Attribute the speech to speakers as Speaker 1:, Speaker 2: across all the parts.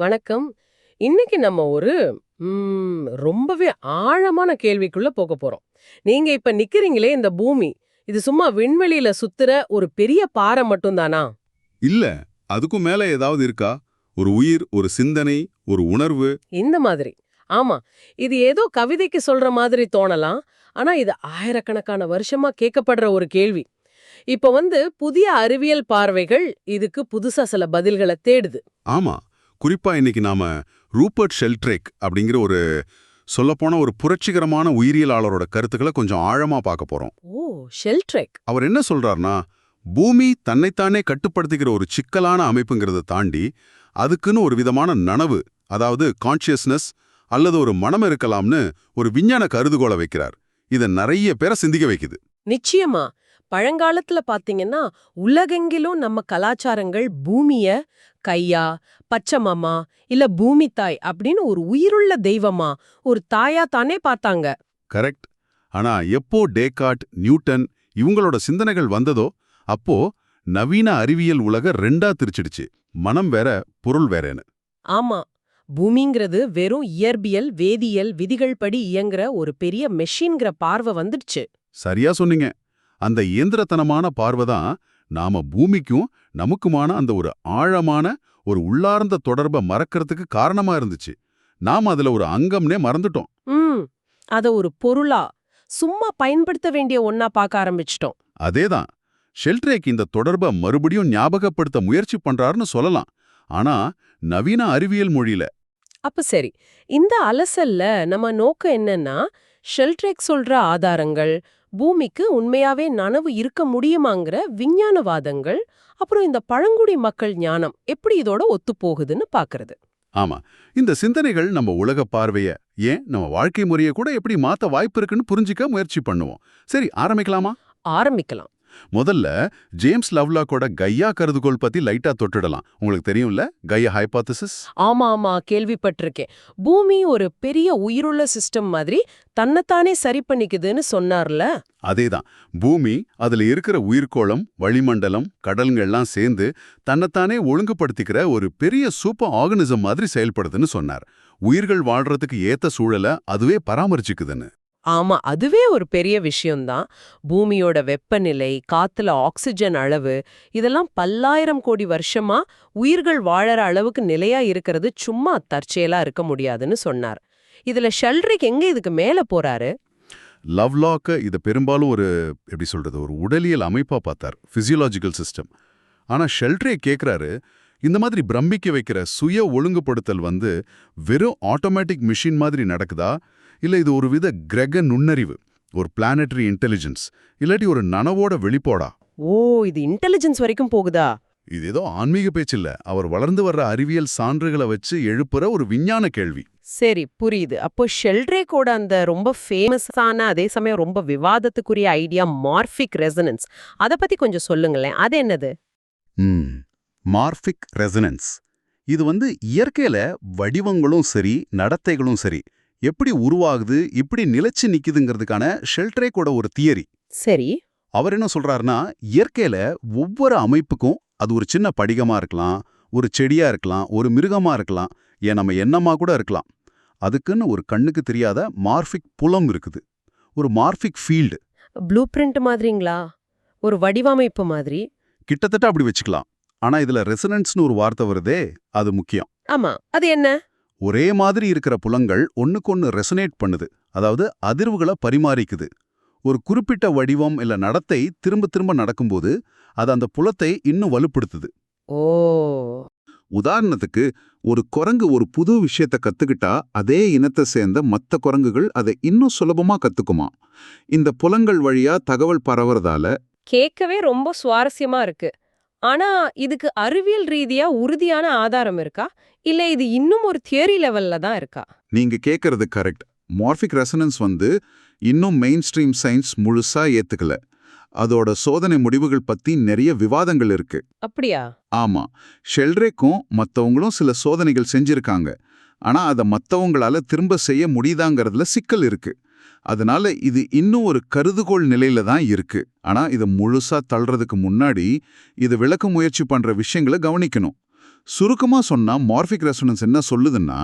Speaker 1: வணக்கம். இன்னைக்கு நம்ம ஒரு ரொம்பவே ஆழமான கேள்விக்குள்ள போக போறோம். நீங்க இப்ப நிக்கிறீங்களே இந்த பூமி இது சும்மா விண்வெளியில சுத்துற ஒரு பெரிய பாறை மட்டும்தானா?
Speaker 2: இல்ல அதுக்கும் மேல ஏதாவது இருக்கா? ஒரு உயிர் ஒரு சிந்தனை ஒரு உணர்வு.
Speaker 1: இந்த மாதிரி. ஆமா இது ஏதோ கவிதைக்கு சொல்ற மாதிரி தோணலாம் ஆனா இது ஆயிரக்கணக்கான வருஷமா கேட்கப்படுற ஒரு கேள்வி. இப்ப வந்து புதிய அறிவியல் பார்வைகள் இதுக்கு புதுசா சில பதில்களை தேடுது.
Speaker 2: ஆமா குறிப்பா இன்னைக்கு நாம ரூபர்ட் ஷெல்ட்ரேக் அப்படிங்கிற ஒரு சொல்லப்போன ஒரு புரட்சிகரமான உயிரியலாளரோட கருத்துக்களை கொஞ்சம் ஆழமா பார்க்க போறோம்.
Speaker 1: ஓ ஷெல்ட்ரெக்.
Speaker 2: அவர் என்ன சொல்றாருன்னா பூமி தன்னைத்தானே கட்டுப்படுத்திக்கிற ஒரு சிக்கலான அமைப்புங்கிறத தாண்டி அதுக்குன்னு ஒரு விதமான நனவு அதாவது கான்ஷியஸ்னஸ் அல்லது ஒரு மனம் இருக்கலாம்னு ஒரு விஞ்ஞான கருதுகோளை வைக்கிறார். இதை நிறைய பேரை சிந்திக்க வைக்குது.
Speaker 1: நிச்சயமா. பழங்காலத்துல பாத்தீங்கன்னா உலகெங்கிலும் நம்ம கலாச்சாரங்கள் பூமிய கையா பச்சைமாமா இல்ல பூமி தாய் அப்படின்னு ஒரு உயிருள்ள தெய்வமா ஒரு தாயா தானே பார்த்தாங்க.
Speaker 2: கரெக்ட். ஆனா எப்போ டேகாட் நியூட்டன் இவங்களோட சிந்தனைகள் வந்ததோ அப்போ நவீன அறிவியல் உலக ரெண்டா திரிச்சிடுச்சு. மனம் வேற பொருள் வேறேன்னு.
Speaker 1: ஆமா. பூமிங்கிறது வெறும் இயற்பியல் வேதியியல் விதிகள் படி இயங்குற ஒரு பெரிய மெஷின்ங்கிற பார்வை வந்துடுச்சு.
Speaker 2: சரியா சொன்னீங்க. அந்த இயந்திரத்தனமான பார்வை தான் நாம பூமிக்கும் நமக்குமான அந்த ஒரு ஆழமான ஒரு உள்ளார்ந்த தொடர்பை மறக்கறதுக்கு காரணமா இருந்துச்சு. நாம அதுல ஒரு அங்கம்னே மறந்துட்டோம்.
Speaker 1: ம். அத ஒரு பொருளா சும்மா பயன்படுத்த வேண்டிய ஒன்னா பார்க்க ஆரம்பிச்சிட்டோம்.
Speaker 2: அதேதான் ஷெல்ட்ரேக் இந்த தொடர்பை மறுபடியும் ஞாபகப்படுத்த முயற்சி பண்றாருன்னு சொல்லலாம். ஆனா நவீன அறிவியல் மொழியில.
Speaker 1: அப்ப சரி. இந்த அலசல்ல நம்ம நோக்கம் என்னன்னா ஷெல்ட்ரேக் சொல்ற ஆதாரங்கள் பூமிக்கு உண்மையாவே நனவு இருக்க முடியுமாங்கிற விஞ்ஞானவாதங்கள் அப்புறம் இந்த பழங்குடி மக்கள் ஞானம் எப்படி இதோட ஒத்து போகுதுன்னு பாக்குறது.
Speaker 2: ஆமா. இந்த சிந்தனைகள் நம்ம உலக பார்வைய ஏன் நம்ம வாழ்க்கை முறையை கூட எப்படி மாத்த வாய்ப்பு இருக்குன்னு புரிஞ்சிக்க முயற்சி பண்ணுவோம். சரி ஆரம்பிக்கலாமா?
Speaker 1: ஆரம்பிக்கலாம்.
Speaker 2: முதல்ல ஜேம்ஸ் லவ்லாக்கோட கையா கருதுகோள் பத்தி லைட்டா தொட்டுடலாம். உங்களுக்கு தெரியும்ல? கையா ஹைபாத்தசிஸ்
Speaker 1: ஆமா ஆமா கேள்விப்பட்டிருக்கேன். பூமி ஒரு பெரிய உயிருள்ள சிஸ்டம் மாதிரி தன்னைத்தானே சரி பண்ணிக்குதுன்னு சொன்னார்ல?
Speaker 2: அதேதான். பூமி அதுல இருக்கிற உயிர்க்கோளம் வளிமண்டலம் கடல்கள்லாம் சேர்ந்து தன்னைத்தானே ஒழுங்குபடுத்திக்கிற ஒரு பெரிய சூப்பர் ஆர்கனிசம் மாதிரி செயல்படுதுன்னு சொன்னார். உயிர்கள் வாழ்றதுக்கு ஏத்த சூழலை அதுவே பராமரிச்சுக்குதுன்னு.
Speaker 1: ஆமா அதுவே ஒரு பெரிய விஷயம்தான். பூமியோட வெப்பநிலை காத்துல ஆக்சிஜன் அளவு இதெல்லாம் பல்லாயிரம் கோடி வருஷமா உயிர்கள் வாழற அளவுக்கு நிலையா இருக்கிறது சும்மா தற்செயலா இருக்க முடியாதுன்னு சொன்னார். இதுல ஷெல்ட்ரிக் எங்க இதுக்கு மேல போறாரு?
Speaker 2: லவ்லாக்க இதை பெரும்பாலும் ஒரு எப்படி சொல்றது ஒரு உடலியல் அமைப்பா பார்த்தார். பிசியோலாஜிக்கல் சிஸ்டம் ஆனா ஷெல்ட்ரே கேக்குறாரு இந்த மாதிரி பிரமிக்க வைக்கிற சுய ஒழுங்குபடுத்தல் வந்து வெறும் ஆட்டோமேட்டிக் மிஷின் மாதிரி நடக்குதா? இல்ல இது ஒரு வித கிரக நுண்ணறிவு ஒரு பிளானட்டரி இன்டெலிஜென்ஸ் இல்லாட்டி ஒரு நனவோட வெளிப்பாடா?
Speaker 1: ஓ இது இன்டெலிஜென்ஸ் வரைக்கும் போகுதா?
Speaker 2: இது ஏதோ ஆன்மீக பேச்சில்ல அவர் வளர்ந்து வர்ற அறிவியல் சான்றுகளை வச்சு எழுப்புற ஒரு விஞ்ஞான கேள்வி.
Speaker 1: சரி புரியுது. அப்போ ஷெல்ட்ரேக்கோட அந்த ரொம்ப ஃபேமஸான அதே சமயம் ரொம்ப விவாதத்துக்குரிய ஐடியா மார்பிக் ரெசனன்ஸ் அத பத்தி கொஞ்சம் சொல்லுங்களேன். அது என்னது?
Speaker 2: ம் மார்பிக் ரெசனன்ஸ் இது வந்து இயற்கையில வடிவங்களும் சரி நடத்தைகளும் சரி எப்படி உருவாகுது இப்படி நிலைச்சு நிக்குதுங்கிறதுக்கான ஷெல்ட்ரேக்கோட ஒரு தியரி
Speaker 1: சரி.
Speaker 2: அவர் என்ன சொல்றாருன்னா இயற்கையில ஒவ்வொரு அமைப்புக்கும் அது ஒரு சின்ன படிகமா இருக்கலாம் ஒரு செடியா இருக்கலாம் ஒரு மிருகமா இருக்கலாம் ஏன் நம்ம எண்ணமா கூட இருக்கலாம். அதுக்குன்னு ஒரு கண்ணுக்கு தெரியாத மார்பிக் புலம் இருக்குது. ஒரு மார்பிக் ஃபீல்டு
Speaker 1: ப்ளூ பிரிண்ட் மாதிரிங்களா? ஒரு வடிவமைப்பு மாதிரி.
Speaker 2: கிட்டத்தட்ட அப்படி வச்சுக்கலாம். ஆனா இதுல ரெசனன்ஸ்னு ஒரு வார்த்தை வருதே அது முக்கியம்.
Speaker 1: ஆமா. அது என்ன?
Speaker 2: ஒரே மாதிரி இருக்கிற புலங்கள் ஒண்ணுக்கொன்னு ரெசனேட் பண்ணுது. அதாவது அதிர்வுகளை பரிமாறிக்குது. ஒரு குறிப்பிட்ட வடிவம் இல்ல நடத்தை திரும்ப திரும்ப நடக்கும்போது அது அந்த புலத்தை இன்னும் வலுப்படுத்துது.
Speaker 1: ஓ.
Speaker 2: உதாரணத்துக்கு ஒரு குரங்கு ஒரு புது விஷயத்த கத்துக்கிட்டா அதே இனத்தை சேர்ந்த மத்த குரங்குகள் அதை இன்னும் சுலபமா கத்துக்குமா? இந்த புலங்கள் வழியா தகவல் பரவறதால
Speaker 1: கேட்கவே ரொம்ப சுவாரஸ்யமா இருக்கு. ஆனா இதுக்கு அறிவியல் ரீதியா உறுதியான ஆதாரம் இருக்கா? இல்ல இது இன்னும் ஒரு தியரி லெவல்ல தான் இருக்கா?
Speaker 2: நீங்க கேக்குறது கரெக்ட். மார்பிக் ரெசனன்ஸ் வந்து இன்னும் மெயின் ஸ்ட்ரீம் சயின்ஸ் முழுசா ஏத்துக்கல. அதோட சோதனை முடிவுகள் பத்தி நிறைய விவாதங்கள் இருக்கு.
Speaker 1: அப்படியா?
Speaker 2: ஆமா. ஷெல்ரேக்கும் மத்தவங்களும் சில சோதனைகள் செஞ்சிருக்காங்க. ஆனா அதை மத்தவங்களால திரும்ப செய்ய முடியுதாங்கிறதுல சிக்கல் இருக்கு. அதனால இது இன்னும் ஒரு கருதுகோள் நிலையில தான் இருக்கு. ஆனா இதை முழுசா தள்ளுறதுக்கு முன்னாடி இது விளக்க முயற்சி பண்ற விஷயங்களை கவனிக்கணும். சுருக்கமா சொன்னா மார்பிக் ரெசனன்ஸ் என்ன சொல்லுதுன்னா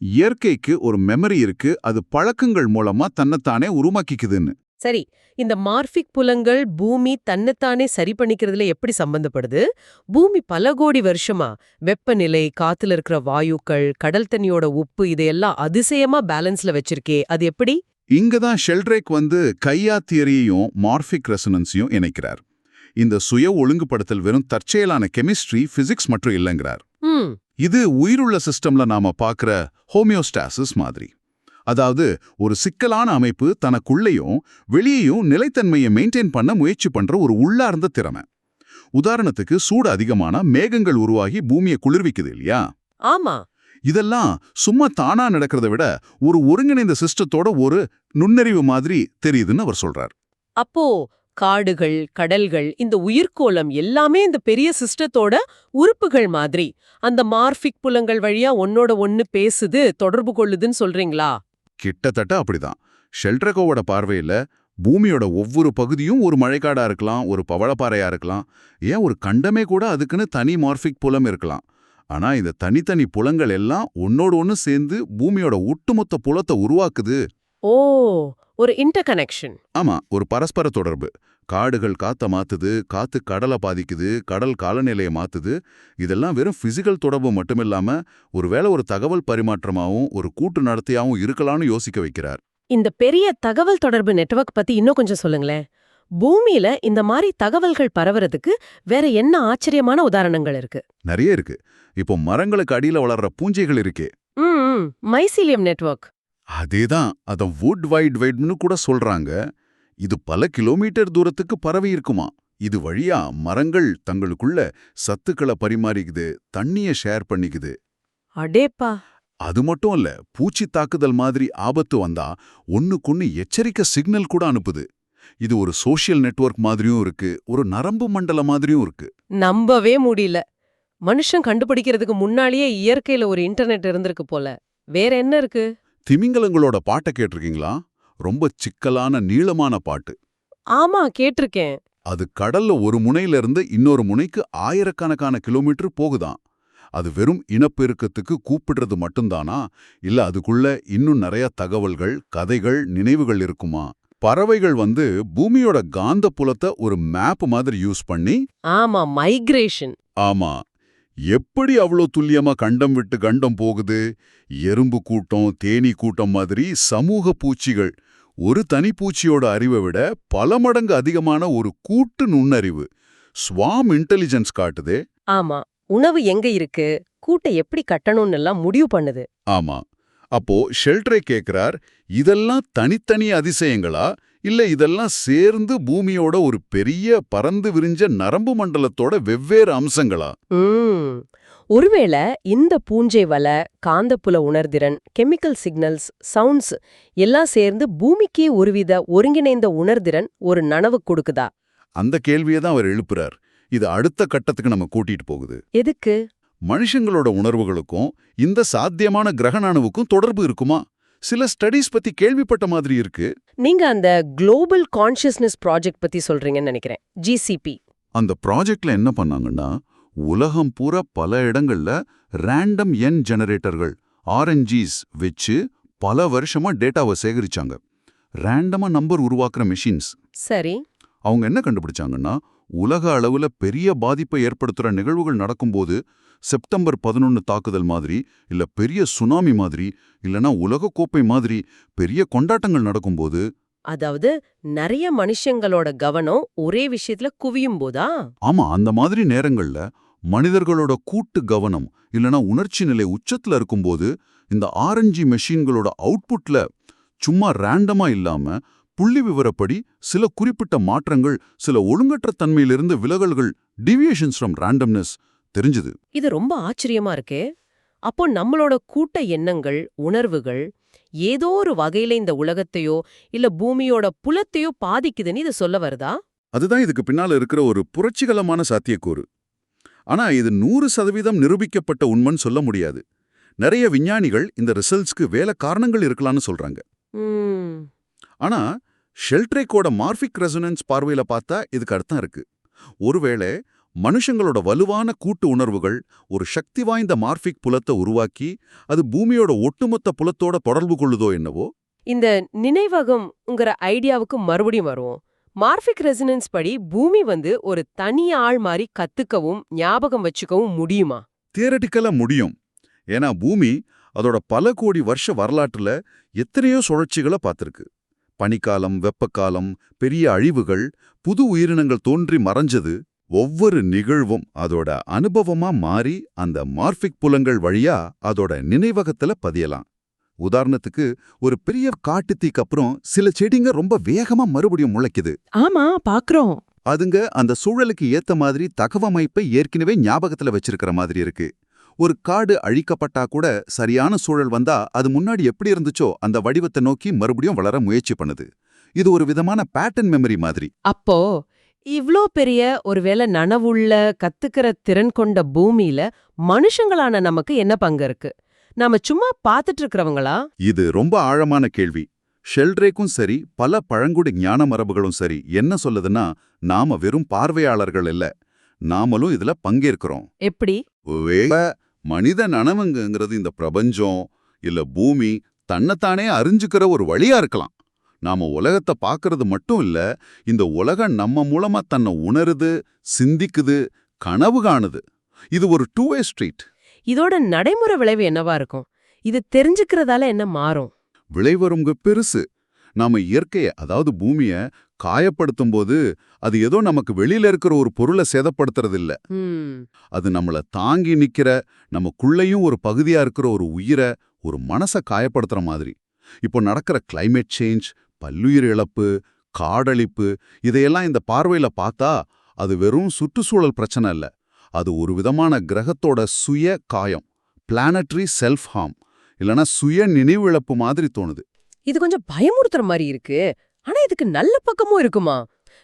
Speaker 2: இயற்கைக்கு ஒரு மெமரி இருக்கு அது பழக்கங்கள் மூலமா தன்னைத்தானே உருவாக்கிக்குதுன்னு.
Speaker 1: சரி இந்த மார்பிக் புலங்கள் பூமி தன்னைத்தானே சரி பண்ணிக்கிறதுல எப்படி சம்பந்தப்படுது? பூமி பல கோடி வருஷமா வெப்பநிலை காத்துல இருக்கிற வாயுக்கள் கடல் தண்ணியோட உப்பு இதையெல்லாம் அதிசயமா பேலன்ஸ்ல வச்சிருக்கே அது எப்படி?
Speaker 2: இங்க தான் ஷெல்ட்ரேக் வந்து கையா தியரியையும் மார்பிக் ரெசனன்ஸையும் இணைக்கிறார். இந்த சுய ஒழுங்குபடுத்தல் வெறும் தற்செயலான கெமிஸ்ட்ரி பிசிக்ஸ் மற்றும் இல்லைங்கிறார். இது உயிருள்ள சிஸ்டம்ல நாம பார்க்குற ஹோமியோஸ்டாசிஸ் மாதிரி. அதாவது ஒரு சிக்கலான அமைப்பு தனக்குள்ளேயும் வெளியேயும் நிலைத்தன்மையை மெயின்டைன் பண்ண முயற்சி பண்ற ஒரு உள்ளார்ந்த திறமை. உதாரணத்துக்கு சூடு அதிகமான மேகங்கள் உருவாகி பூமியை குளிர்விக்குது இல்லையா?
Speaker 1: ஆமா.
Speaker 2: இதெல்லாம் சும்மா தானா நடக்கிறத விட ஒரு ஒருங்கிணைந்த சிஸ்டத்தோட ஒரு நுண்ணறிவு மாதிரி தெரியுதுன்னு அவர் சொல்றார்.
Speaker 1: அப்போ காடுகள் கடல்கள் இந்த உயிர்க்கோளம் எல்லாமே இந்த பெரிய சிஸ்டத்தோட உறுப்புகள் மாதிரி. அந்த மார்பிக் புலங்கள் வழியா ஒன்னோட ஒன்னு பேசுது தொடர்பு கொள்ளுதுன்னு சொல்றீங்களா?
Speaker 2: கிட்டத்தட்ட அப்படிதான். ஷெல்ட்ரகோவோட பார்வையில பூமியோட ஒவ்வொரு பகுதியும் ஒரு மழைக்காடா இருக்கலாம் ஒரு பவளப்பாறையா இருக்கலாம். ஏன் ஒரு கண்டமே கூட அதுக்குன்னு தனி மார்பிக் புலம் இருக்கலாம். ஆனா இந்த தனித்தனி புலங்கள் எல்லாம் ஒன்னோடு ஒன்னு சேர்ந்து பூமியோட ஒட்டுமொத்த புலத்தை உருவாக்குது.
Speaker 1: ஓ ஒரு இன்டர் கனெக்ஷன்
Speaker 2: ஆமா ஒரு பரஸ்பர தொடர்பு. காடுகள் காத்த மாத்துது காத்து கடலை பாதிக்குது கடல் காலநிலையை மாத்துது. இதெல்லாம் வெறும் பிசிக்கல் தொடர்பு மட்டுமில்லாம ஒருவேளை ஒரு தகவல் பரிமாற்றமாவும் ஒரு கூட்டு நடத்தையாவும் இருக்கலாம்னு யோசிக்க வைக்கிறார்.
Speaker 1: இந்த பெரிய தகவல் தொடர்பு நெட்வொர்க் பத்தி இன்னும் கொஞ்சம் சொல்லுங்களேன். பூமியில இந்த மாதிரி தகவல்கள் பரவறதுக்கு வேற என்ன ஆச்சரியமான உதாரணங்கள் இருக்கு?
Speaker 2: நிறைய இருக்கு. இப்போ மரங்களுக்கு அடியில வளர்ற பூஞ்சைகள் இருக்கே.
Speaker 1: ம் மைசீலியம் நெட்வொர்க்
Speaker 2: அதேதான். அத வுட் வைட் வைட்னு கூட சொல்றாங்க. இது பல கிலோமீட்டர் தூரத்துக்கு பரவி இருக்குமா? இது வழியா மரங்கள் தங்களுக்குள்ள சத்துக்களை பரிமாறிக்குது தண்ணிய ஷேர் பண்ணிக்குது.
Speaker 1: அடேப்பா.
Speaker 2: அது மட்டும் இல்ல பூச்சி தாக்குதல் மாதிரி ஆபத்து வந்தா ஒண்ணுக்கொன்னு எச்சரிக்கை சிக்னல் கூட அனுப்புது. இது ஒரு சோஷியல் நெட்வொர்க் மாதிரியும் இருக்கு ஒரு நரம்பு மண்டல மாதிரியும் இருக்கு.
Speaker 1: நம்பவே முடியல. மனுஷன் கண்டுபிடிக்கிறதுக்கு முன்னாலேயே இயற்கையில ஒரு இன்டர்நெட் இருந்திருக்கு போல. வேற என்ன இருக்கு?
Speaker 2: திமிங்கலங்களோட பாட்டை கேட்டிருக்கீங்களா? ரொம்ப சிக்கலான நீளமான பாட்டு.
Speaker 1: ஆமா கேட்டிருக்கேன்.
Speaker 2: அது கடல்ல ஒரு முனையில இருந்து இன்னொரு முனைக்கு ஆயிரக்கணக்கான கிலோமீட்டர் போகுதாம் அது வெறும் இனப்பெருக்கத்துக்கு கூப்பிடுறது மட்டும்தானா? இல்ல அதுக்குள்ள இன்னும் நிறைய தகவல்கள் கதைகள் நினைவுகள் இருக்குமா? பறவைகள் வந்து பூமியோட காந்த புலத்தை ஒரு மேப் மாதிரி யூஸ் பண்ணி
Speaker 1: ஆமா மைக்ரேஷன்
Speaker 2: ஆமா எப்படி அவ்வளோ துல்லியமா கண்டம் விட்டு கண்டம் போகுது? எறும்பு கூட்டம் தேனீ கூட்டம் மாதிரி சமூக பூச்சிகள். ஒரு தனி பூச்சியோட அறிவை விட பல மடங்கு அதிகமான ஒரு கூட்டு நுண்ணறிவு. ஸ்வாம் இன்டெலிஜென்ஸ் காட்டுதே.
Speaker 1: ஆமா உணவு எங்க இருக்கு? கூட்டை எப்படி கட்டணும்னு எல்லாம் முடிவு பண்ணுது.
Speaker 2: ஆமா. அப்போ ஷெல்ட்ரே கேக்குறார் இதெல்லாம் தனித்தனி அதிசயங்களா? இல்ல இதெல்லாம் சேர்ந்து பூமியோட ஒரு பெரிய பறந்து விரிஞ்ச நரம்பு மண்டலத்தோட வெவ்வேறு அம்சங்களா?
Speaker 1: ஒருவேளை இந்த பூஞ்சை வலை காந்தப்புல உணர்திறன் கெமிக்கல் சிக்னல்ஸ் சவுண்ட்ஸ் எல்லாம் சேர்ந்து பூமிக்கே ஒருவித ஒருங்கிணைந்த உணர்திறன் ஒரு நனவு கொடுக்குதா?
Speaker 2: அந்த கேள்வியை தான் அவர் எழுப்புறார். இது அடுத்த கட்டத்துக்கு நம்ம கூட்டிட்டு போகுது.
Speaker 1: எதுக்கு?
Speaker 2: மனுஷங்களோட உணர்வுகளுக்கும் இந்த சாத்தியமான கிரகணாணுவுக்கும் தொடர்பு இருக்குமா? சில ஸ்டடீஸ் பத்தி கேள்விப்பட்ட மாதிரி இருக்கு.
Speaker 1: நீங்க அந்த குளோபல் கான்ஷியஸ்னஸ் ப்ராஜெக்ட் பத்தி சொல்றீங்கன்னு நினைக்கிறேன். ஜிசிபி
Speaker 2: அந்த ப்ராஜெக்ட்ல என்ன பண்ணாங்கன்னா உலகம் பூரா பல இடங்கள்ல ரேண்டம் எண் ஜெனரேட்டர்கள் ஆர்என்ஜிஸ் வச்சு பல வருஷமா டேட்டாவை சேகரிச்சாங்க. ரேண்டமா நம்பர் உருவாக்குற மெஷின்ஸ்
Speaker 1: சரி.
Speaker 2: அவங்க என்ன கண்டுபிடிச்சாங்கன்னா உலக அளவுல பெரிய பாதிப்பை ஏற்படுத்துற நிகழ்வுகள் நடக்கும்போது செப்டம்பர் பதினொன்னு தாக்குதல் மாதிரி இல்ல பெரிய சுனாமி மாதிரி இல்லனா உலக கோப்பை மாதிரி பெரிய கொண்டாட்டங்கள் நடக்கும்போது
Speaker 1: அதாவது நிறைய மனுஷங்களோட கவனம் ஒரே விஷயத்துல குவியும் போதா?
Speaker 2: ஆமா அந்த மாதிரி நேரங்கள்ல மனிதர்களோட கூட்டு கவனம் இல்லனா உணர்ச்சி நிலை உச்சத்துல இருக்கும்போது இந்த ஆரஞ்சு மெஷின்களோட அவுட்புட்ல சும்மா ரேண்டமா இல்லாம புள்ளி விவரப்படி சில குறிப்பிட்ட மாற்றங்கள் சில ஒழுங்கற்ற தன்மையிலிருந்து விலகல்கள் டிவியேஷன்ஸ் ஃப்ரம் ரேண்டம்னஸ் தெரிஞ்சுது.
Speaker 1: இது ரொம்ப ஆச்சரியமா இருக்கே. அப்போ நம்மளோட கூட்ட எண்ணங்கள் உணர்வுகள் ஏதோ ஒரு வகையில இந்த உலகத்தையோ இல்ல பூமியோட புலத்தையோ பாதிக்குதுன்னு இது சொல்ல வருதா?
Speaker 2: அதுதான் இதுக்கு பின்னால இருக்கிற ஒரு புரட்சிகரமான சாத்தியக்கூறு. ஆனா இது நூறு சதவீதம் நிரூபிக்கப்பட்ட உண்மைன்னு சொல்ல முடியாது. நிறைய விஞ்ஞானிகள் இந்த ரிசல்ட்ஸ்க்கு வேலை காரணங்கள் இருக்கலாம்னு சொல்றாங்க. ஆனா ஷெல்ட்ரேக்கோட மார்பிக் ரெசனன்ஸ் பார்வையில பார்த்தா இதுக்கு அர்த்தம் இருக்கு. ஒருவேளை மனுஷங்களோட வலுவான கூட்டு உணர்வுகள் ஒரு சக்தி வாய்ந்த மார்பிக் புலத்தை உருவாக்கி அது பூமியோட ஒட்டுமொத்த புலத்தோட தொடர்பு கொள்ளுதோ என்னவோ?
Speaker 1: இந்த நினைவகம்ங்கிற ஐடியாவுக்கு மறுபடியும் வருவோம். மார்பிக் ரெசினன்ஸ் படி பூமி வந்து ஒரு தனி ஆள் மாதிரி கத்துக்கவும் ஞாபகம் வச்சுக்கவும் முடியுமா?
Speaker 2: தியரட்டிக்கலா முடியும். ஏன்னா பூமி அதோட பல கோடி வருஷ வரலாற்றுல எத்தனையோ சுழற்சிகளை பார்த்திருக்கு. பனிக்காலம் வெப்பக்காலம் பெரிய அழிவுகள் புது உயிரினங்கள் தோன்றி மறைஞ்சது. ஒவ்வொரு நிகழ்வும் அதோட அனுபவமா மாறி அந்த மார்பிக் புலங்கள் வழியா அதோட நினைவகத்துல பதியலாம். உதாரணத்துக்கு ஒரு பெரிய காட்டுத்தீக்கு அப்புறம் சில செடிங்க ரொம்ப வேகமா மறுபடியும் முளைக்குது.
Speaker 3: ஆமா பாக்குறோம்.
Speaker 2: அதுங்க அந்த சூழலுக்கு ஏத்த மாதிரி தகவமைப்பை ஏற்கனவே ஞாபகத்துல வச்சிருக்கிற மாதிரி இருக்கு. ஒரு காடு அழிக்கப்பட்டா கூட சரியான சூழல் வந்தா அது முன்னாடி எப்படி இருந்துச்சோ அந்த வடிவத்தை நோக்கி மறுபடியும் வளர முயற்சி பண்ணுது. இது ஒரு விதமான பேட்டர்ன் மெமரி மாதிரி.
Speaker 1: அப்போ இவ்ளோ பெரிய ஒருவேளை நனவுள்ள கத்துக்கிற திறன் கொண்ட பூமியில மனுஷங்களான நமக்கு என்ன பங்கு இருக்கு? நாம சும்மா பாத்துட்டு இருக்கிறவங்களா?
Speaker 2: இது ரொம்ப ஆழமான கேள்வி. ஷெல்ட்ரேக்கும் சரி பல பழங்குடி ஞான மரபுகளும் சரி என்ன சொல்லுதுன்னா நாம வெறும் பார்வையாளர்கள் இல்ல. நாமளும் இதுல பங்கேற்கிறோம்.
Speaker 1: எப்படி?
Speaker 2: மனித நனவுங்கிறது இந்த பிரபஞ்சம் இல்ல பூமி தன்னைத்தானே அறிஞ்சுக்கிற ஒரு வழியா இருக்கலாம். நாம உலகத்தை பார்க்கறது மட்டும் இல்ல இந்த உலகம் நம்ம மூலமா தன்னை உணருது சிந்திக்குது கனவு காணுது. இது ஒரு டூ வே ஸ்ட்ரீட்
Speaker 1: இதோட நடைமுறை விளைவு என்னவா இருக்கும்? இது தெரிஞ்சுக்கிறதால என்ன மாறும்?
Speaker 2: விளைவருங்க பெருசு. நாம இயற்கைய அதாவது பூமிய காயப்படுத்தும் போது அது ஏதோ நமக்கு வெளியில இருக்கிற ஒரு பொருளை சேதப்படுத்துறது இல்ல
Speaker 1: ம்,
Speaker 2: அது நம்மள தாங்கி நிக்கிற நமக்குள்ளேயும் ஒரு பகுதியா இருக்கிற ஒரு உயிரை ஒரு மனச காயப்படுத்துற மாதிரி. இப்போ நடக்கிற climate சேஞ்ச் பல்லுயிர் இழப்பு காடழிப்பு இதையெல்லாம் இந்த பார்வையில பார்த்தா அது வெறும் சுற்றுச்சூழல் பிரச்சனை இல்ல அது ஒரு விதமான கிரகத்தோட சுய காயம் பிளானட்ரி செல்ஃப் ஹார்ம் இல்லனா சுய நினைவிழப்பு மாதிரி தோணுது.
Speaker 1: இது கொஞ்சம் பயமுறுத்துற மாதிரி இருக்கு. ஆனா இதுக்கு நல்ல பக்கமும் இருக்குமா?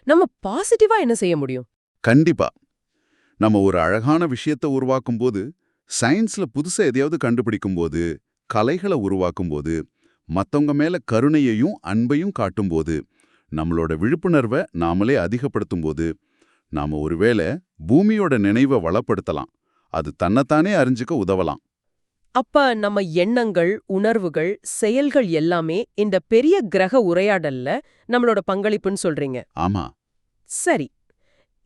Speaker 1: நம்ம பாசிட்டிவா என்ன செய்ய முடியும்?
Speaker 2: கண்டிப்பா. நம்ம ஒரு அழகான விஷயத்தை உருவாக்கும்போது சயின்ஸ்ல புதுசா எதையாவது கண்டுபிடிக்கும்போது கலைகளை உருவாக்கும்போது மத்தவங்க மேல கருணையையும் அன்பையும் காட்டும் போது நம்மளோட விழிப்புணர்வை நாமளே அதிகப்படுத்தும் போது நாம ஒருவேளை பூமியோட நினைவை வளப்படுத்தலாம். அது தன்னைத்தானே அறிஞ்சுக்க உதவலாம்.
Speaker 1: அப்ப நம்ம எண்ணங்கள் உணர்வுகள் செயல்கள் எல்லாமே இந்த பெரிய கிரக உரையாடல்ல நம்மளோட பங்களிப்புன்னு சொல்றீங்க.
Speaker 2: ஆமா.
Speaker 1: சரி.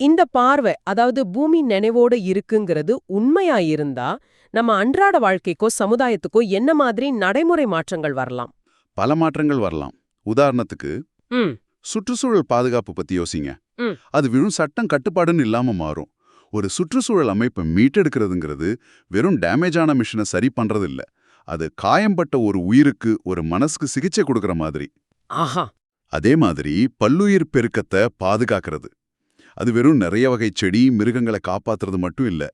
Speaker 1: இந்த பார்வை அதாவது பூமி நினைவோட இருக்குங்கிறது உண்மையா இருந்தா நம்ம அன்றாட வாழ்க்கைக்கோ சமுதாயத்துக்கோ என்ன மாதிரி நடைமுறை மாற்றங்கள் வரலாம்?
Speaker 2: பல மாற்றங்கள் வரலாம். உதாரணத்துக்கு சுற்றுச்சூழல் பாதுகாப்பு பத்தி யோசிங்க. அது வெறும் சட்டம் கட்டுப்பாடுன்னு இல்லாம மாறும். ஒரு சுற்றுச்சூழல் அமைப்பை மீட்டெடுக்கிறதுங்கிறது வெறும் டேமேஜான மிஷினை சரி பண்றது இல்ல அது காயம்பட்ட ஒரு உயிருக்கு ஒரு மனசுக்கு சிகிச்சை கொடுக்கற மாதிரி.
Speaker 1: ஆஹா.
Speaker 2: அதே மாதிரி பல்லுயிர் பெருக்கத்தை பாதுகாக்கிறது. அது வெறும் நிறைய வகை செடி மிருகங்களை காப்பாத்துறது மட்டும் இல்ல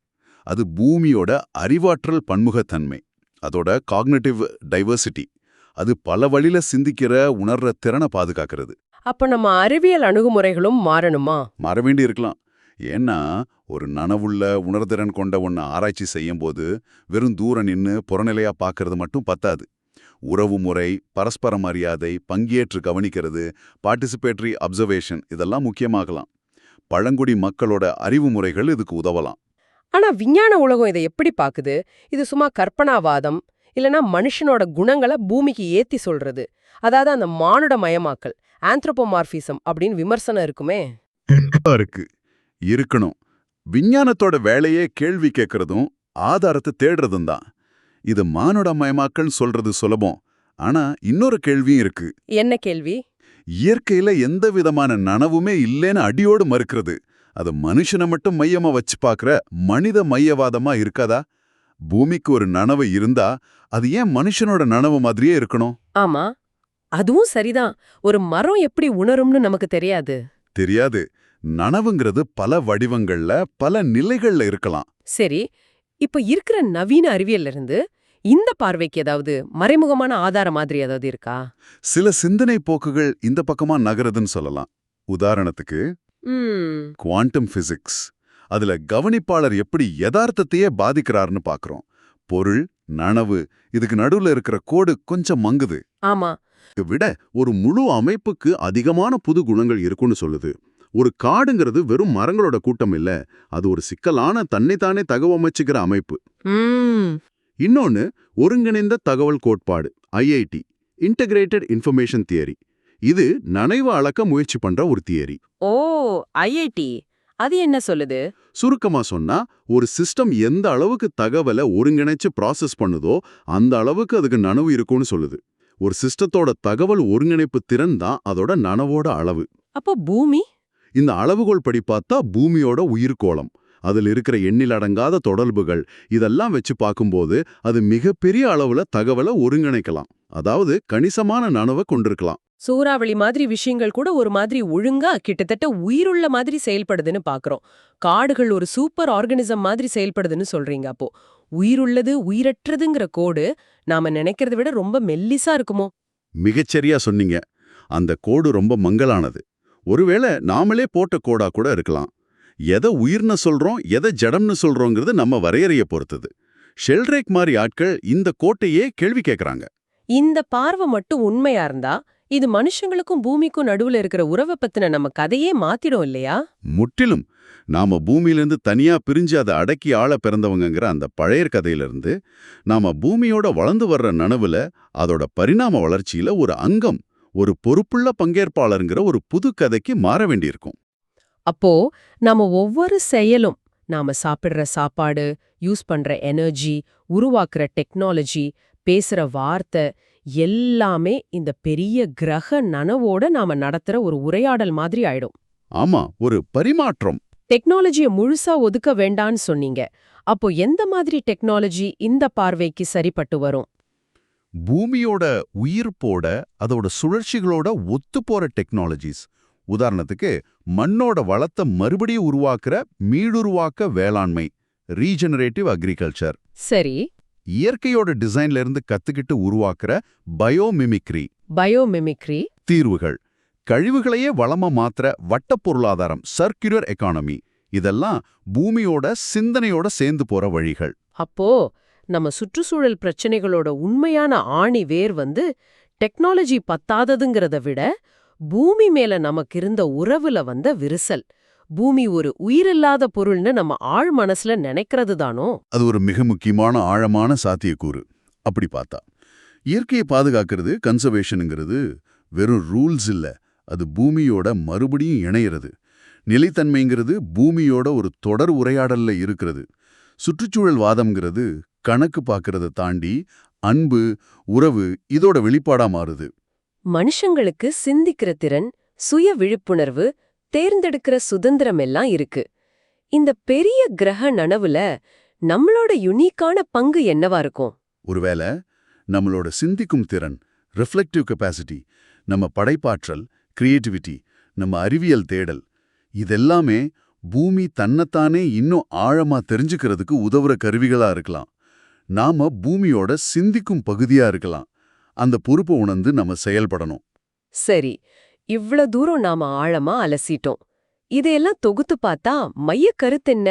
Speaker 2: அது பூமியோட அறிவாற்றல் பன்முகத்தன்மை அதோட காக்னேட்டிவ் டைவர்சிட்டி அது பல வழியில சிந்திக்கிற உணர்ற திறனை பாதுகாக்கிறது.
Speaker 1: அப்ப நம்ம அறிவியல் அணுகுமுறைகளும் மாறணுமா?
Speaker 2: மாற வேண்டி இருக்கலாம். ஏன்னா ஒரு நனவுள்ள உணர்திறன் கொண்ட ஒன்று ஆராய்ச்சி செய்யும்போது வெறும் தூரம் நின்னு புறநிலையா பார்க்கறது மட்டும் பத்தாது. உறவு முறை பரஸ்பர மரியாதை பங்கேற்று கவனிக்கிறது பார்ட்டிசிபேட்டரி அப்சர்வேஷன் இதெல்லாம் முக்கியமாகலாம். பழங்குடி மக்களோட அறிவு முறைகள் இதுக்கு உதவலாம்.
Speaker 1: ஆனா விஞ்ஞான உலகம் இதை எப்படி பாக்குது? இது சும்மா கற்பனாவாதம் இல்லனா மனுஷனோட குணங்களை பூமிக்கு ஏத்தி சொல்றது. அதாவது அந்த மானுட மயமாக்கல் ஆந்த்ரோபோமார்பிசம் அப்படின்னு விமர்சனம் இருக்குமே.
Speaker 2: இருக்கு. இருக்கணும். விஞ்ஞானத்தோட வேலையே கேள்வி கேட்கறதும் ஆதாரத்தை தேடுறதும் தான். இது மானுடமயமாக்கல் சொல்றது சுலபம். ஆனா இன்னொரு கேள்வியும் இருக்கு.
Speaker 1: என்ன கேள்வி?
Speaker 2: இயற்கையில எந்த விதமான நனவுமே இல்லைன்னு அடியோடு மறுக்கிறது. அது மனுஷனை மட்டும் மையமா வச்சு பார்க்கற மனித மையவாதமா இருக்காதா? பூமிக்கு ஒரு நனவு இருந்தா அது ஏன் மனுஷனோட நனவு மாதிரியே இருக்கணும்?
Speaker 1: ஆமா. அதுவும் சரிதான். ஒரு மரம் எப்படி உணரும்னு நமக்கு தெரியாது.
Speaker 2: தெரியாது. நனவுங்கிறது பல வடிவங்கள்ல பல நிலைகள்ல இருக்கலாம்.
Speaker 1: சரி இப்ப இருக்கிற நவீன அறிவியல்ல இருந்து இந்த பார்வைக்கு ஏதாவது மறைமுகமான ஆதாரம் மாதிரி ஏதாவது இருக்கா?
Speaker 2: சில சிந்தனை போக்குகள் இந்த பக்கமா நகருதுன்னு சொல்லலாம். உதாரணத்துக்கு குவாண்டம் பிசிக்ஸ் அதுல கவனிப்பாளர் எப்படி யதார்த்தத்தையே பாதிக்கிறாருன்னு பார்க்கறோம் பொருள் நனவு இதுக்கு நடுவுல இருக்கிற கோடு கொஞ்சம் மங்குது.
Speaker 1: ஆமா.
Speaker 2: இதை விட ஒரு முழு அமைப்புக்கு அதிகமான புது குணங்கள் இருக்குன்னு சொல்லுது. ஒரு காடுங்கிறது வெறும் மரங்களோட கூட்டம் இல்ல. அது ஒரு சிக்கலான தன்னைத்தானே தகவமைச்சுக்கிற அமைப்பு. இன்னொன்னு ஒருங்கிணைந்த தகவல் கோட்பாடு ஐஐடி இன்டகிரேட்டட் இன்ஃபர்மேஷன் தியரி இது நனைவு அளக்க முயற்சி பண்ற ஒரு தியரி.
Speaker 1: ஓ ஐஐடி. அது என்ன சொல்லுது?
Speaker 2: சுருக்கமா சொன்னா ஒரு சிஸ்டம் எந்த அளவுக்கு தகவலை ஒருங்கிணைச்சு ப்ராசஸ் பண்ணுதோ அந்த அளவுக்கு அதுக்கு நனவு இருக்கும்னு சொல்லுது. ஒரு சிஸ்டத்தோட தகவல் ஒருங்கிணைப்பு திறன் தான் அதோட நனவோட அளவு.
Speaker 1: அப்போ பூமி?
Speaker 2: இந்த அளவுகோல் படி பார்த்தா பூமியோட உயிர்கோளம் அதில் இருக்கிற எண்ணில் அடங்காத தொடர்புகள் இதெல்லாம் வச்சு பார்க்கும்போது அது மிகப்பெரிய அளவுல தகவலை ஒருங்கிணைக்கலாம். அதாவது கணிசமான நனவை கொண்டிருக்கலாம்.
Speaker 1: சூறாவளி மாதிரி விஷயங்கள் கூட ஒரு மாதிரி ஒழுங்கா கிட்டத்தட்ட உயிருள்ள மாதிரி செயல்படுதுன்னு பாக்குறோம். காடுகள் ஒரு சூப்பர் ஆர்கனிசம் மாதிரி செயல்படுதுன்னு சொல்றீங்க அப்போ. உயிருள்ளது உயிரற்றதுங்கிற கோடு நாம நினைக்கிறத விட ரொம்ப மெல்லிசா இருக்குமோ?
Speaker 2: மிகச்சரியா சொன்னீங்க. அந்த கோடு ரொம்ப மங்கலானது. ஒருவேளை நாமளே போட்ட கோடா கூட இருக்கலாம். எதை உயிர்னு சொல்றோம் எதை ஜடம்னு சொல்றோங்கிறது நம்ம வரையறைய பொறுத்தது. ஷெல்ரேக் மாதிரி ஆட்கள் இந்த கோட்டையே கேள்வி கேட்கறாங்க
Speaker 1: இந்த பார்வை மட்டும் உண்மையா இருந்தா இது மனுஷங்களுக்கும் பூமிக்கும் நடுவுல இருக்கிற உறவை பத்தின நம்ம கதையே மாத்திடும் இல்லையா?
Speaker 2: முற்றிலும். நாம பூமியிலிருந்து தனியா பிரிஞ்சு அதை அடக்கி ஆள பிறந்தவங்கங்கிற அந்த பழைய கதையிலிருந்து நாம பூமியோட வளர்ந்து வர்ற நனவுல அதோட பரிணாம வளர்ச்சியில ஒரு அங்கம் ஒரு பொறுப்புள்ள பங்கேற்பாளருங்கிற ஒரு புது கதைக்கு மாற வேண்டியிருக்கும்.
Speaker 1: அப்போ நாம ஒவ்வொரு செயலும் நாம சாப்பிடுற சாப்பாடு யூஸ் பண்ற எனர்ஜி உருவாக்குற டெக்னாலஜி பேசுற வார்த்தை எல்லாமே இந்த பெரிய கிரக நனவோட நாம நடத்துற ஒரு உரையாடல் மாதிரி ஆயிடும்.
Speaker 2: ஆமா ஒரு பரிமாற்றம்.
Speaker 1: டெக்னாலஜிய முழுசா ஒதுக்க வேண்டான்னு சொன்னீங்க. அப்போ எந்த மாதிரி டெக்னாலஜி இந்த பார்வைக்கு சரிப்பட்டு வரும்?
Speaker 2: பூமியோட உயிர்ப்போட அதோட சுழற்சிகளோட ஒத்துப்போற டெக்னாலஜிஸ் உதாரணத்துக்கு மண்ணோட வளத்தை மறுபடியும் உருவாக்குற மீளுருவாக்க வேளாண்மை ரீஜெனரேட்டிவ் அக்ரிகல்ச்சர்
Speaker 1: சரி.
Speaker 2: இயற்கையோட டிசைன்ல இருந்து கத்துக்கிட்டு உருவாக்குற பயோமிமிக்ரி
Speaker 1: பயோமிமிக்ரி
Speaker 2: தீர்வுகள். கழிவுகளையே வளமா மாத்திர வட்ட பொருளாதாரம் சர்க்குலர் எக்கானமி இதெல்லாம் பூமியோட சிந்தனையோட சேர்ந்து போற வழிகள்.
Speaker 1: அப்போ நம்ம சுற்றுச்சூழல் பிரச்சனைகளோட உண்மையான ஆணி வேர் வந்து டெக்னாலஜி பத்தாததுங்கிறத விட பூமி மேல நமக்கு இருந்த உறவுல வந்த விரிசல். பூமி ஒரு உயிரில்லாத பொருள்னு நம்ம ஆழ் மனசுல நினைக்கிறது தானோ?
Speaker 2: அது ஒரு மிக முக்கியமான ஆழமான சாத்தியக்கூறு. அப்படி பார்த்தா இயற்கையை பாதுகாக்கிறது கன்சர்வேஷனுங்கிறது வெறும் ரூல்ஸ் இல்ல. அது பூமியோட மறுபடியும் இணையிறது. நிலைத்தன்மைங்கிறது பூமியோட ஒரு தொடர் உரையாடல்ல இருக்கிறது. சுற்றுச்சூழல் வாதம்ங்கிறது கணக்கு பார்க்கறத தாண்டி அன்பு உறவு இதோட வெளிப்பாடா மாறுது.
Speaker 1: மனுஷங்களுக்கு சிந்திக்கிற திறன் சுய விழிப்புணர்வு தேர்ந்தெடுக்கிற சுதந்திரம் எல்லாம் இருக்கு. இந்த பெரிய கிரக நனவுல நம்மளோட யுனிக்கான பங்கு என்னவா இருக்கும்?
Speaker 2: ஒருவேளை நம்மளோட சிந்திக்கும் திறன் ரிஃப்ளெக்டிவ் கெப்பாசிட்டி நம்ம படைப்பாற்றல் கிரியேட்டிவிட்டி நம்ம அறிவியல் தேடல் இதெல்லாமே பூமி தன்னைத்தானே இன்னும் ஆழமா தெரிஞ்சுக்கிறதுக்கு உதவுற கருவிகளா இருக்கலாம். நாம பூமியோட சிந்திக்கும் பகுதியா இருக்கலாம். அந்த பொறுப்பை உணர்ந்து நம்ம செயல்படணும்.
Speaker 1: சரி இவ்ளோ தூரம் நாம ஆழமா அலசிட்டோம். இதையெல்லாம் தொகுத்து பார்த்தா மைய கருத்தென்ன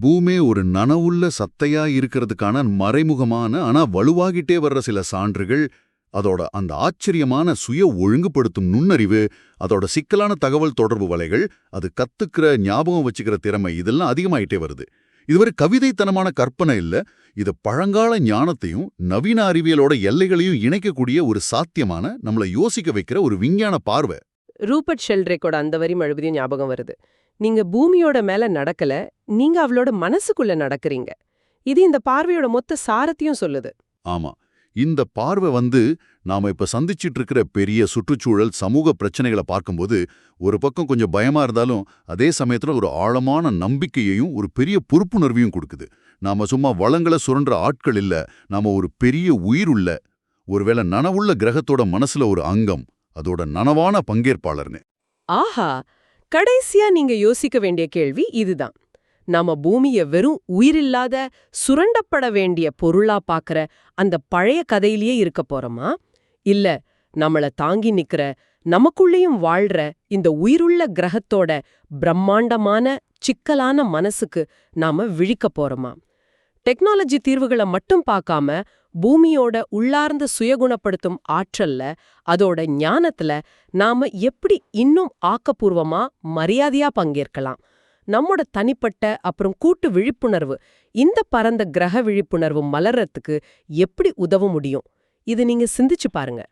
Speaker 2: பூமி ஒரு நனவுள்ள சத்தையா இருக்கிறதுக்கான மறைமுகமான ஆனா வலுவாகிட்டே வர்ற சில சான்றுகள் அதோட அந்த ஆச்சரியமான சுய ஒழுங்குபடுத்தும் நுண்ணறிவு அதோட சிக்கலான தகவல் தொடர்பு வலைகள் அது கத்துக்கிற ஞாபகம் வச்சுக்கிற திறமை இதெல்லாம் அதிகமாயிட்டே வருது. இதுவரை கவிதைத்தனமான கற்பனை இல்ல இது பழங்கால ஞானத்தையும் நவீன அறிவியலோட எல்லைகளையும் இணைக்கக்கூடிய ஒரு சாத்தியமான நம்மளை யோசிக்க வைக்கிற ஒரு விஞ்ஞான பார்வை.
Speaker 1: ரூபர்ட் ஷெல்ட்ரேக்கோட அந்த வரி மறுபடியும் ஞாபகம் வருது. நீங்க பூமியோட மேல நடக்கல நீங்க அவளோட மனசுக்குள்ள நடக்கறீங்க. இது இந்த பார்வையோட மொத்த சாரத்தையும் சொல்லுது.
Speaker 2: ஆமா. இந்த பார்வை வந்து நாம இப்ப சந்திச்சிட்டு இருக்கிற பெரிய சுற்றுச்சூழல் சமூக பிரச்சனைகளை பார்க்கும்போது ஒரு பக்கம் கொஞ்சம் பயமா இருந்தாலும் அதே சமயத்துல ஒரு ஆழமான நம்பிக்கையையும் ஒரு பெரிய பொறுப்புணர்வையும் கொடுக்குது. நாம சும்மா வளங்களை சுரண்ட ஆட்கள் இல்ல நாம ஒரு பெரிய உயிர் உள்ள ஒருவேளை நனவுள்ள கிரகத்தோட மனசுல ஒரு அங்கம் அதோட நனவான பங்கேற்பாளர்னு.
Speaker 1: ஆஹா! கடைசியா நீங்க யோசிக்க வேண்டிய கேள்வி இதுதான். நாம பூமிய வெறும் உயிரில்லாத சுரண்டப்பட வேண்டிய பொருளா பாக்குற அந்த பழைய கதையிலேயே இருக்க போறோமா? இல்ல நம்மள தாங்கி நிக்கிற நமக்குள்ளேயும் வாழ்ற இந்த உயிருள்ள கிரகத்தோட பிரம்மாண்டமான சிக்கலான மனசுக்கு நாம விழிக்க போறோமா? டெக்னாலஜி தீர்வுகளை மட்டும் பார்க்காம பூமியோட உள்ளார்ந்த சுயகுணப்படுத்தும் ஆற்றல்ல அதோட ஞானத்துல நாம எப்படி இன்னும் ஆக்கப்பூர்வமா மரியாதையா பங்கேற்கலாம்? நம்மோட தனிப்பட்ட அப்புறம் கூட்டு விழிப்புணர்வு. இந்த பரந்த கிரக விழிப்புணர்வு மலர்றதுக்கு எப்படி உதவ முடியும்? இது நீங்க சிந்திச்சு பாருங்க.